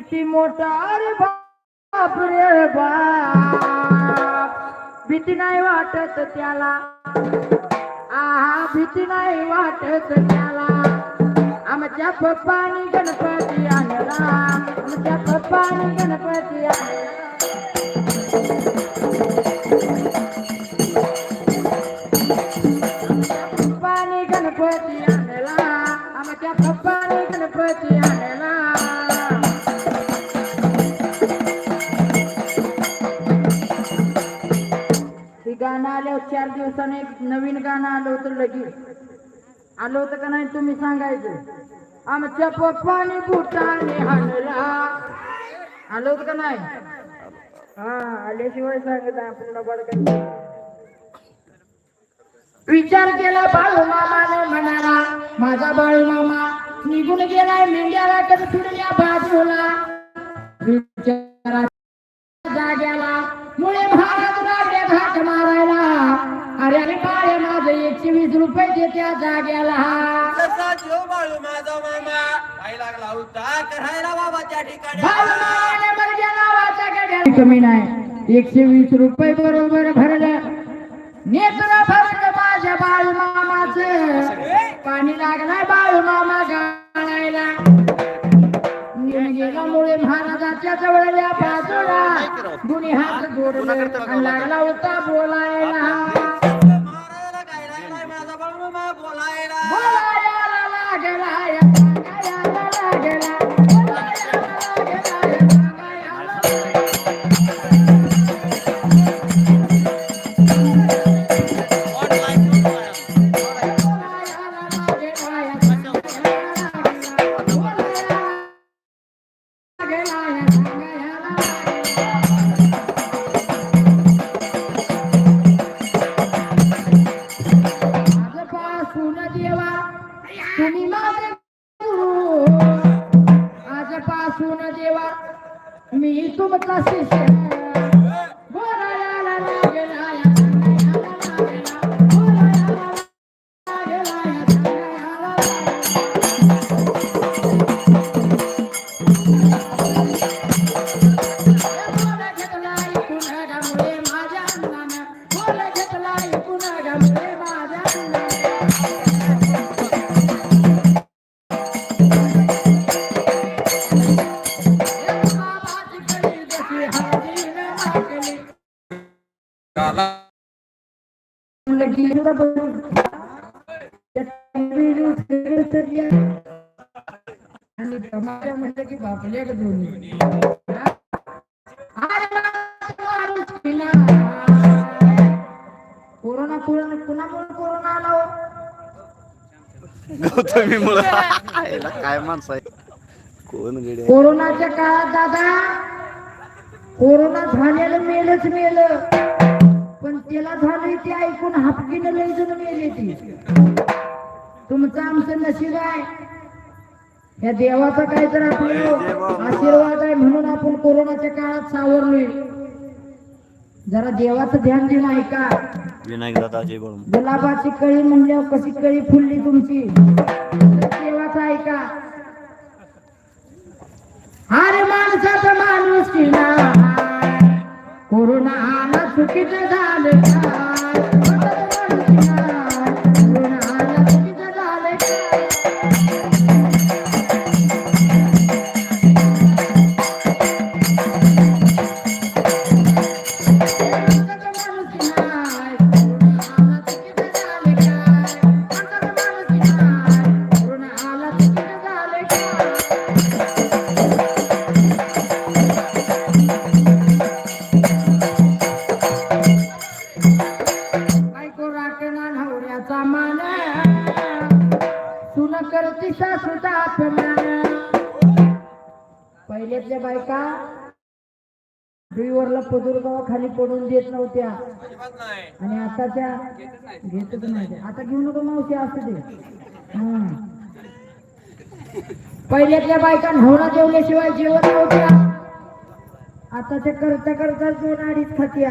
बुटा अरे बाप रे बाप. भीती नाही वाटत त्याला. आहा भीती नाही वाटत त्याला. आमच्या पप्पानी गणपती आणला. आमच्या पप्पानी गणपती आणला. पप्पानी गणपती आणला. आमच्या पप्पानी गणपती आणला. हे गाणं आल्यावर चार दिवसाने एक नवीन गाणं आलं होतं लगेच. आलं होतं का नाही तुम्ही सांगायचं? आमच्या पप्पाने बुटाने हाणला. आलं होतं का नाही? हा आल्याशिवाय सांगत आपण विचार केला बाळू मामाने म्हणाला माझा बाळू मामा निघून गेलाय मेंढ्याला तर फिरल्या बाजूला? वीस रुपये दे त्या जाग्याला. तसा जो बाळू माझा मामा लागला होता करायला ठिकाणी. मर्ग्या नावाच्या गड्याला. कमी नाही. एकशे वीस रुपये बरोबर भरलं. नेत्र भरलं माझ्या बाळू मामाचं. पाणी लागलाय बाळू मामा गाळायला गेल्यामुळे महाराजाच्या जवळल्या बाजूला. दोन्ही हात जोडले. लागला होता बोलायला. देवा तुम्ही माझे आजपासून देवा मी तुमचा शिष्य की दोन्ही. कोरोना कोरोना कुणामुळे कोरोना आला? गौतमी मुळे काय माणसं आहे कोण गडे कोरोनाच्या काळात दादा कोरोना झालेलं मेलच मेलं पण त्याला झालंय ते ऐकून हापकीनं लय जण मेले ती. तुमचं आमचं नशीब आहे. या देवाचा काय तर आपलं आशीर्वाद आहे म्हणून आपण कोरोनाच्या काळात सावरलोय. जरा देवाचं ध्यान देऊन ऐका. विनायक गुलाबाची कळी म्हणल्यावर कशी कळी फुलली तुमची? देवाचं ऐका. अरे माणसाचा माणूस कोरोना चुकीचं झालं का? तुला करती सासूचा पहिल्यातल्या बायका डुईवरला पदुरगाव खाली पडून देत नव्हत्या. आणि आता आणि आताच्या घेतच नाही. आता घेऊ नको मावशी असू दे. पहिल्यातल्या बायका नवरा जेवल्याशिवाय जेवत नव्हत्या. आता ते करता करता दोन अडीच खात्या.